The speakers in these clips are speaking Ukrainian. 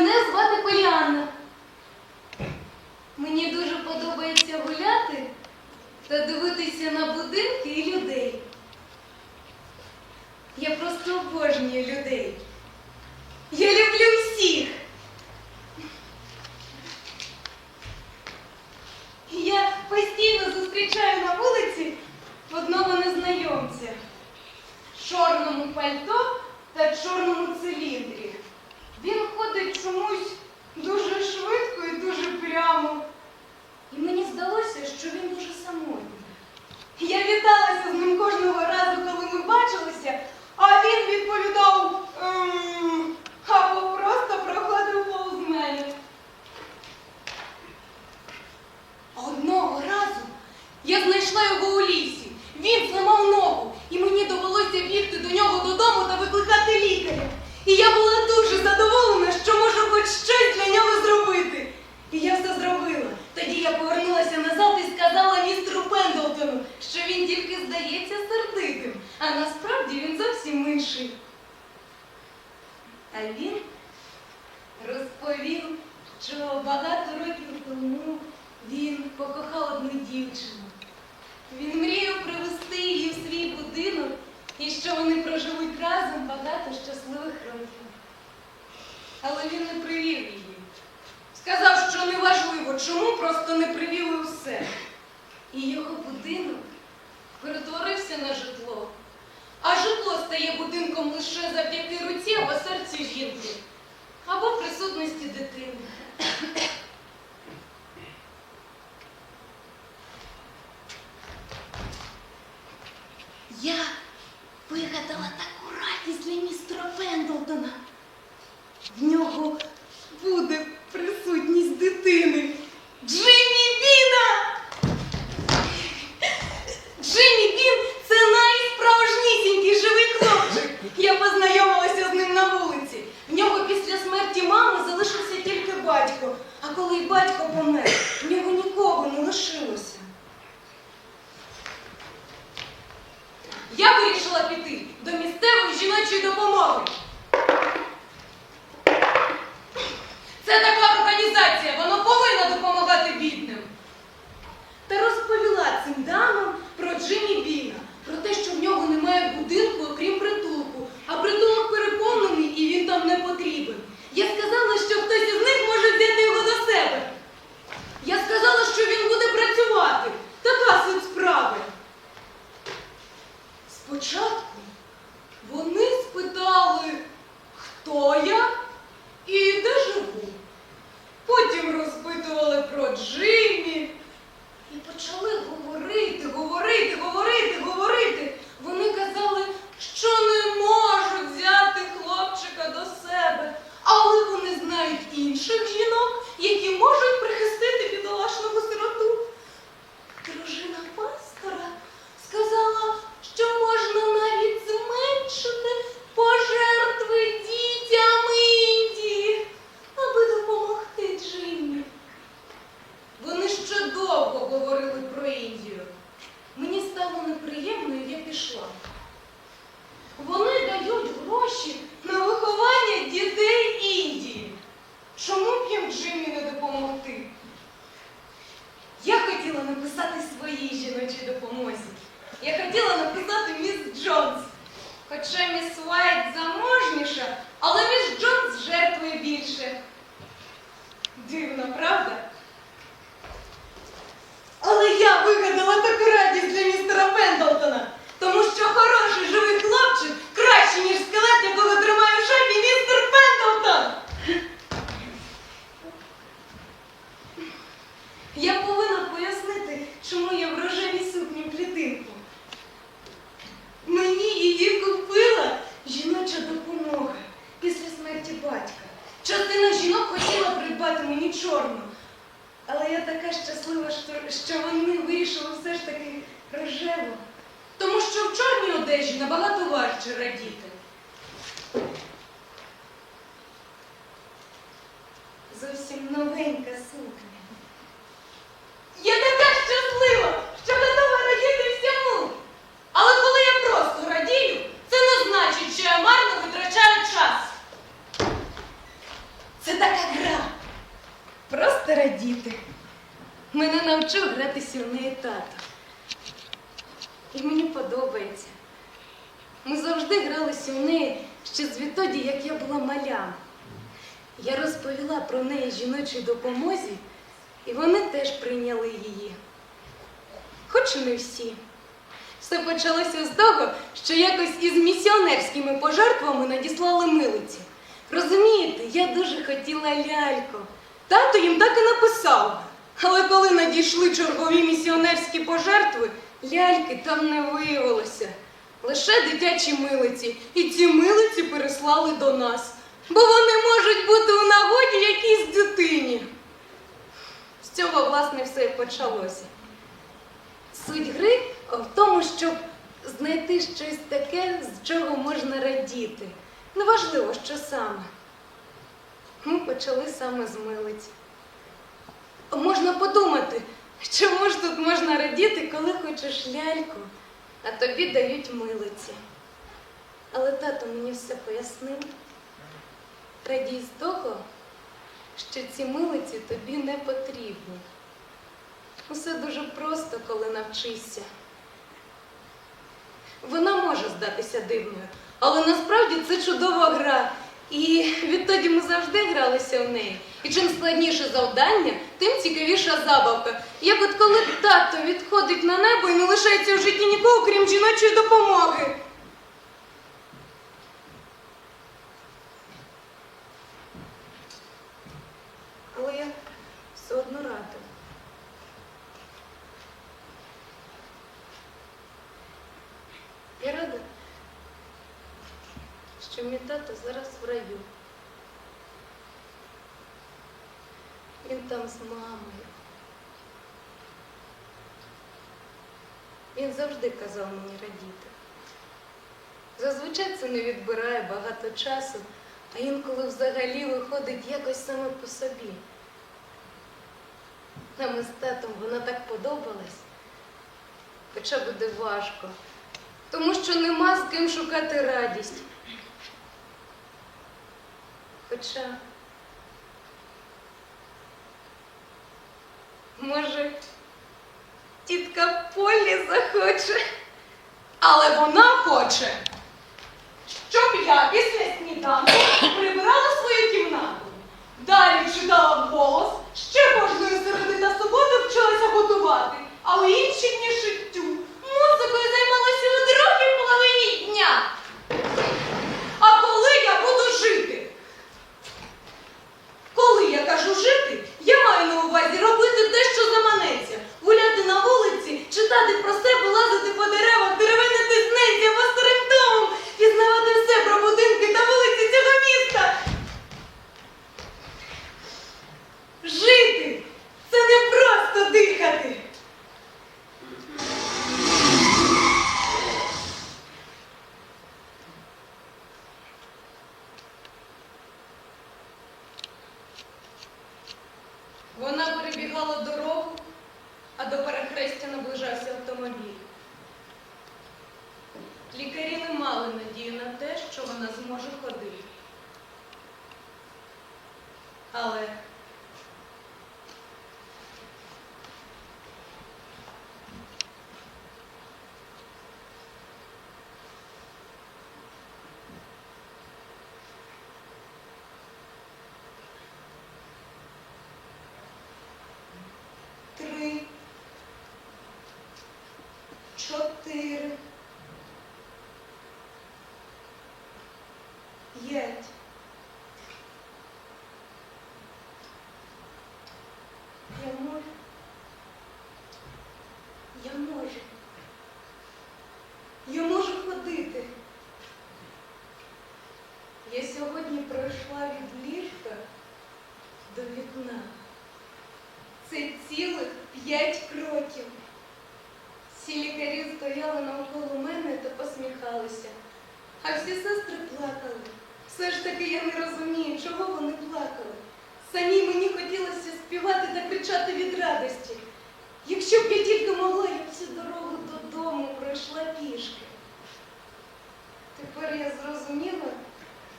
Мене звати Поліанна. Мені дуже подобається гуляти та дивитися на будинки і людей. Я просто обожнюю людей. Я люблю він розповів, що багато років тому він покохав одну дівчину. Він мріяв привезти її в свій будинок і що вони проживуть разом багато щасливих років. Але він не привів її. Сказав, що неважливо, чому просто не привів. чоловіком лише завдяки руці або серцю жінки, або присутності дитини. коли батько помер, в нього нікого не лишилося. плакати чи радіти. Зовсім новенька сукня. Я така щаслива, що готова радіти всьому. Але коли я просто радію, це не значить, що я марно витрачаю час. Це така гра. Просто радіти. Мене навчив грати в тато. І мені подобається. Ми завжди гралися в неї ще з відтоді, як я була малям. Я розповіла про неї жіночій допомозі, і вони теж прийняли її. Хоч не всі. Все почалося з того, що якось із місіонерськими пожертвами надіслали милиці. Розумієте, я дуже хотіла ляльку. Тато їм так і написав. Але коли надійшли чергові місіонерські пожертви, ляльки там не виявилося. Лише дитячі милиці. І ці милиці переслали до нас. Бо вони можуть бути у нагоді якійсь дитині. З цього, власне, все і почалося. Суть гри в тому, щоб знайти щось таке, з чого можна радіти. Неважливо, що саме. Ми почали саме з милиць. Можна подумати, чому ж тут можна радіти, коли хочеш ляльку, а тобі дають милиці. Але тато мені все пояснив. Радій з того, що ці милиці тобі не потрібні. Усе дуже просто, коли навчишся. Вона може здатися дивною, але насправді це чудова гра. І відтоді ми завжди гралися в неї. І чим складніше завдання, тим цікавіша забавка. Як от коли тато відходить на небо і не лишається в житті нікого, крім жіночої допомоги. Але я все одно рада. Я рада, що мій тато зараз в раю. Там з мамою. Він завжди казав мені радіти. Зазвичай це не відбирає багато часу, а інколи взагалі виходить якось саме по собі. Нам із татом вона так подобалась, хоча буде важко, тому що нема з ким шукати радість. Хоча, може, тітка Полі захоче, але вона хоче, щоб я після сніданку прибирала свою кімнату. Далі читала вголос, ще кожної середи та суботи вчилася готувати, а у інші дні шиттю. Музикою займалася у другій половині дня. А коли я буду жити? Коли я кажу жити, я маю на увазі робити те, що заманеться. Гуляти на вулиці, читати про себе, лазити по деревах, деревинити з ненці або старим домом, пізнавати все про будинки та вулиці цього міста. Жити це не просто дихати. Вона перебігала дорогу, а до перехрестя наближався автомобіль. Лікарі не мали надії на те, що вона зможе ходити. Але чотири, п'ять. Я можу. Я можу. Я можу ходити. Я сьогодні пройшла від ліжка до вікна. Це цілих п'ять кроків. Всі лікарі стояли навколо мене та посміхалися, а всі сестри плакали. Все ж таки я не розумію, чого вони плакали. Самі мені хотілося співати та кричати від радості. Якщо б я тільки могла, я б всю дорогу додому пройшла пішки. Тепер я зрозуміла,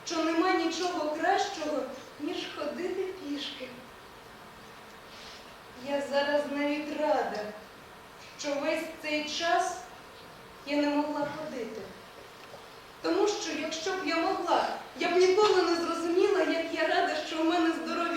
що нема нічого кращого, ніж ходити пішки. Я зараз навіть рада, що весь цей час я не могла ходити. Якщо б я могла, я б ніколи не зрозуміла, як я рада, що у мене здорові